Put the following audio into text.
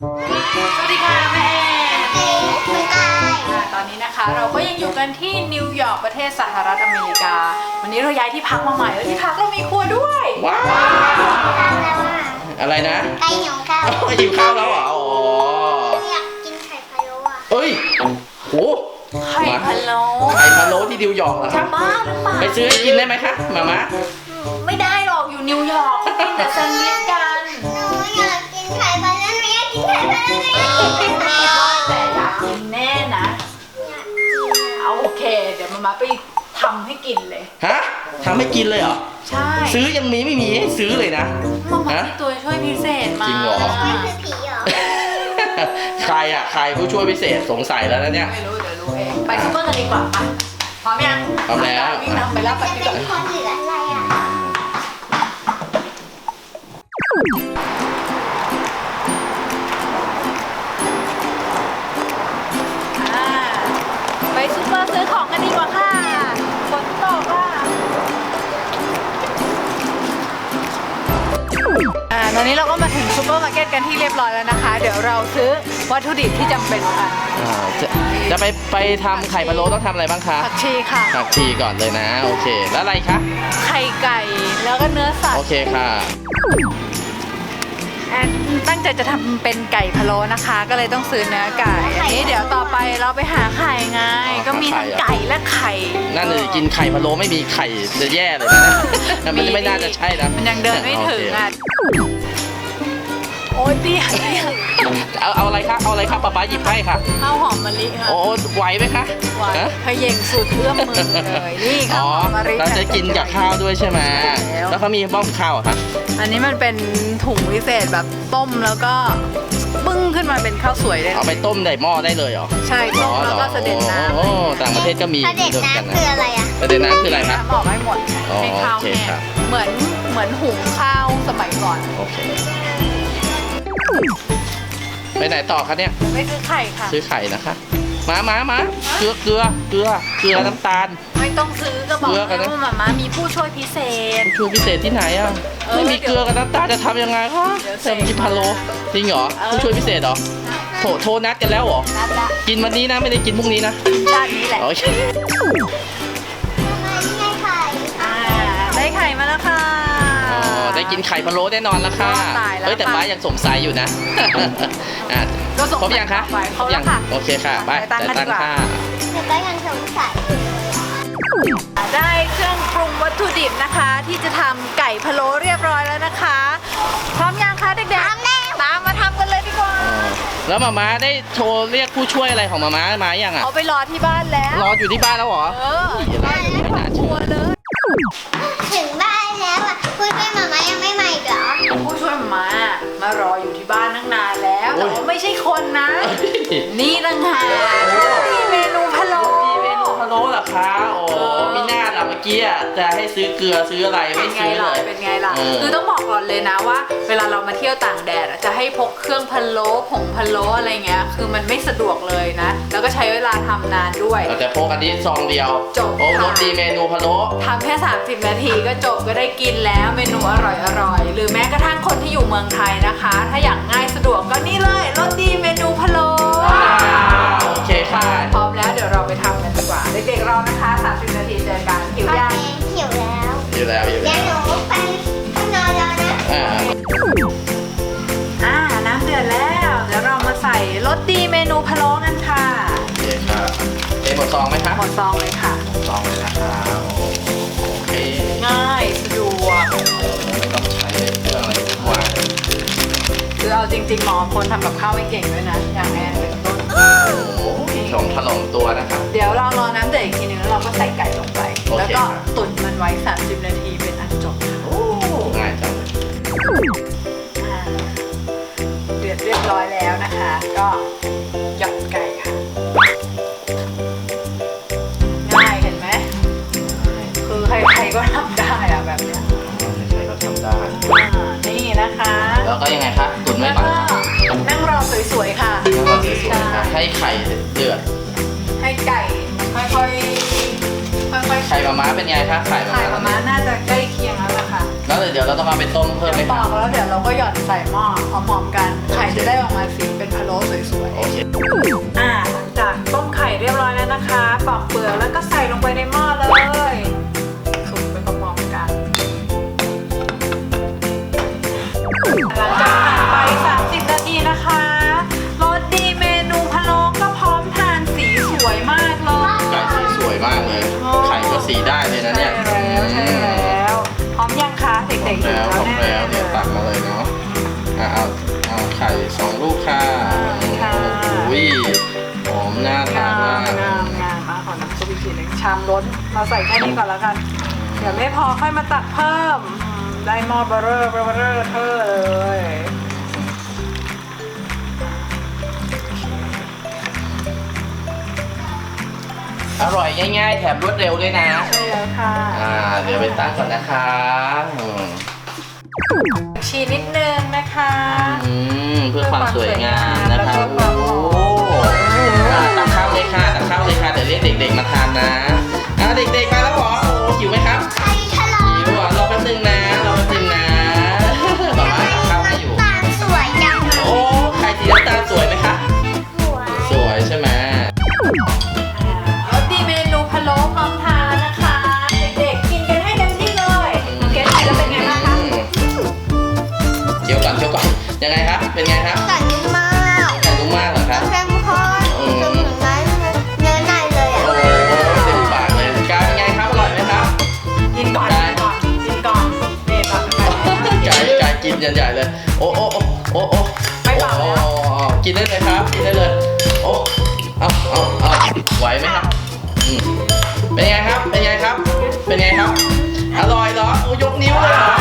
สวัสดีค่ะแม่คุณตายอ่าตอนนี้นะคะเราก็ยังอยู่กันที่นิวยอร์กประเทศสหรัฐอเมริกา วันนี้เราย้ายที่พักมาใหม่แล้วที่พักเรามีครัวด้วยว้าวตามแล้วอะอะไรนะไก่หยองข้าวเอ้าหิวข้าวแล้วเหรออ๋ออยากกินไข่พะโล้อะเอ้ยโหไข่พะโล้ไข่พะโล้ที่นิวยอร์กเหรอคจะรับบ้าหรือเปล่าไปซื้อให้กินได้ไหมคะมาม่าไม่ได้หรอกอยู่นิวยอร์กเขากินแต่แซนด์วิชกั เดี๋ยวมามาไปทำให้กินเลย ฮะทำให้กินเลยเหรอ ใช่ซื้อยังมีไม่มีให้ซื้อเลยนะ มามาฮะมีตัวช่วยพิเศษมาจริงเหรอนี่คือผีเหรอใครอะ ใครผู้ช่วยพิเศษสงสัยแล้วนะเนี่ย ไม่รู้เดี๋ยวรู้เอง ไปซุปเปอร์กันดีกว่าอะพร้อมยังพร้อมแล้ว วิ่งนำไปแล้วไปจะดีกเป็ว่านคนหรือ ตอนนี้เราก็มาถึงซูเปอร์มาร์เก็ตกันที่เรียบร้อยแล้วนะคะ เดี๋ยวเราซื้อวัตถุดิบที่จำเป็นกันอ่าจะจะไปไปทำไข่พะโล้ต้องทำอะไรบ้างคะผักชีค่ะ ผักชีก่อนเลยนะ โอเค แล้วอะไรคะ ไข่ไก่แล้วก็เนื้อสัตโอว์เคค่ะ แอนตั้งใจจะทำเป็นไก่พะโล้นะคะ ก็เลยต้องซื้อเนื้อไก่อันนี้เดี๋ยวต่อไปเราไปหาไข่ไงอ๋อก็มีทั้งหาไข่อะไก่และไข่นั่นเลยกินไข่พะโล้ไม่มีไข่จะแย่เลยนะ มันไม่น่าจะใช่นะมันยังเดินไม่ถึงอะ โอ้ยเตี้ยเตี้ยโอเคเอาเอาอะไรคะเอาอะไรคะป๊าป๊าหยิบให้ค่ะ ข้าวหอมมะลิค่ะโอ้ไหวไหมคะหวานฮะพะเยงสุดเอื้อมมือเลยนี่ข้าวอ๋อหอมมะลิเราจะกินกับข้าวด้วยใช่ไหมแล้วแล้วเขามีบ้องข้าวเหรอคะอันนี้มันเป็นถุงพิเศษแบบต้มแล้วก็ปึ้งขึ้นมาเป็นข้าวสวยเลยเอาไปต้มในหม้อได้เลยเหรอใช่ต้มแล้วก็เสด็จน้ำโอ้ต่างประเทศก็มีเสด็จด้วยกันน้ำนะคืออะไรอะ เสด็จน้ำคืออะไรคะ น้ำออกให้หมดอ๋อให้ข้าวโอเคแห้งครับ เหมือนเหมือนหุงข้าวสมัยก่อน โอเค ไปไหนต่อคะเนี่ย ไม่ซื้อไข่ค่ะ ซื้อไข่นะคะมามามาเกลือเกลือเกลือเกลือน้ำตาล ไม่ต้องซื้อก็บอกเลือกกัแล้นวนะ ว่าหมามามีผู้ช่วยพิเศษช่วยพิเศษที่ไหนอะเออไม่มีเกลือกับน้ำตาลจะทำยังไงคะเดี๋ยวเสจะกกินพะโล้จริงเหรอเออผู้ช่วยพิเศษเหรอโทรโทรนัดกันแล้วเหรอนั่นละกินวันนี้นะไม่ได้กินพรุ่งนี้นะชาตินี้แหละ โอเค กินไข่พะโล้แน่นอนแล้วค่ะ ตายแล้วเฮ้ยแต่ค่ะ ป้ายังสงสัยอยู่นะ อะก็ส่งครบยังคะไปครบยัแล้วค่ะ โอเคค่ะไปไปตั้งกันดีกว่าค่ะหนูก็ยังสงสัยอยู่เลยได้เครื่องปรุงวัตถุดิบนะคะ ที่จะทำไก่พะโล้เรียบร้อยแล้วนะคะ พร้อมยังคะเด็กๆพร้อมแล้วตามมาทำกันเลยดีกว่าอ๋อแล้วมาม้าได้โทรเรียกผู้ช่วยอะไรของมาม้ามายังอะเอาไปรอที่บ้านแล้วรออยู่ที่บ้านแล้วเหรอ เออรออยู่ที่ครอบครัวเลย ถึงบ้านแล้วอะพูดไปหมามายังไม่มา รออยู่ที่บ้านตั้งนานแล้วโอ้แต่ยว่าไม่ใช่คนนะ นี่ต่างหาก อคะโอ้มีหน้าล่ะเมื่อกี้อะจะให้ซื้อเกลือซื้ออะไรเป็ไม่นไงซื้อเลล่ะย เป็นไงล่ะ เออ คือต้องบอกก่อนเลยนะว่า เวลาเรามาเที่ยวต่างแดดอะจะให้พกเครื่องพะโล้ผงพะโล้อะไรเงี้ย คือมันไม่สะดวกเลยนะ แล้วก็ใช้เวลาทำนานด้วย เราจะพกอันนี้ซองเดียวจบ โอ้ค่ะรสดีเมนูพะโล้ ทำแค่ 30 นาทีก็จบก็ได้กินแล้วเมนูอร่อยอร่อยๆ หรือแม้กระทั่งคนที่อยู่เมืองไทยนะคะ ถ้าอยากง่ายสะดวกก็นี่เลยรสดี ใส่รสดีเมนูพะโล้กันค่ะโอเคค่ะเต็มหมดซองไหมคะหมดซองเลยค่ะซองเลยนะคะโอเคง่ายสะดวกไม่ต้องใช้เครื่องอะไรทุกวันคือเอาจริงๆหมอคนทำกับข้าวไม่เก่งด้วยนะ อย่างแอนเป็นต้นโอ้โหถล่มถล่มตัวนะครับ เดี๋ยวเรารอน้ำเดือดอีกทีนึงแล้วเราก็ใส่ไก่ลงไป โอเค แล้วก็ครับตุ๋นมันไว้ 30 นาทีเป็นอันจบ แล้วก็ยังไงคะตุนไว้แล้วก่อนก็ครับนั่งรอสวยๆค่ะ แล้วก็สวยๆครับให้ไข่เดือดให้ไก่ค่อยๆค่อยๆไข่มาม้าเป็นไงคะไข่มาไข่ม้าประมาณน่าจะใกล้เคียงแล้วล่ะค่ะแล้วเดี๋ยวเราต้องเอาไปต้มเพิ่มไหมปคอรับกแล้วเดี๋ยวเราก็หย่อนใส่หม้อพร้อมๆกัน ไข่จะได้ออกมาสีเป็นพะโล้สวยโอเคๆอ่าหลังจากต้มไข่เรียบร้อยแล้วนะคะ ปอกเปลือกแล้วก็ใส่ลงไปในหม้อเลย กๆพร้อมแล้วพร้อมแน่แล้วๆเนี่ยตักมาเลยเนาะอะเอาเอาไข่สองลูกค่ะค่ะ อุ้ยหอมน่าทานงามมากงามงามมาขอน้ำซุปอีกทีหนึงชามล้นเราใส่แค่นี้ก่อนแล้วกัน เดี๋ยวไม่พอค่อยมาตักเพิ่มอืมได้หม้อเบอร์เรอร์เบอร์เรอร์เธอเลย อร่อยง่ายๆ แถมรวดเร็วด้วยนะ ใช่แล้วค่ะ อ่า เดี๋ยวไปตั้งก่อนนะคะอืมชีนิดนึงนะคะ อืมเพื่อความสวยงามนะคะแล้วก็ความหอม โอ้อ่าตักข้าวเลยค่ะตักข้าวเลยค่ะเดี๋ยวเรียกเด็กๆมาทานนะ ไหวไหมครับอืมเป็นไงครับ เป็นไงครับ เป็นไงครับ อร่อยเหรอโอ้ยกนิ้วเลยเหรอ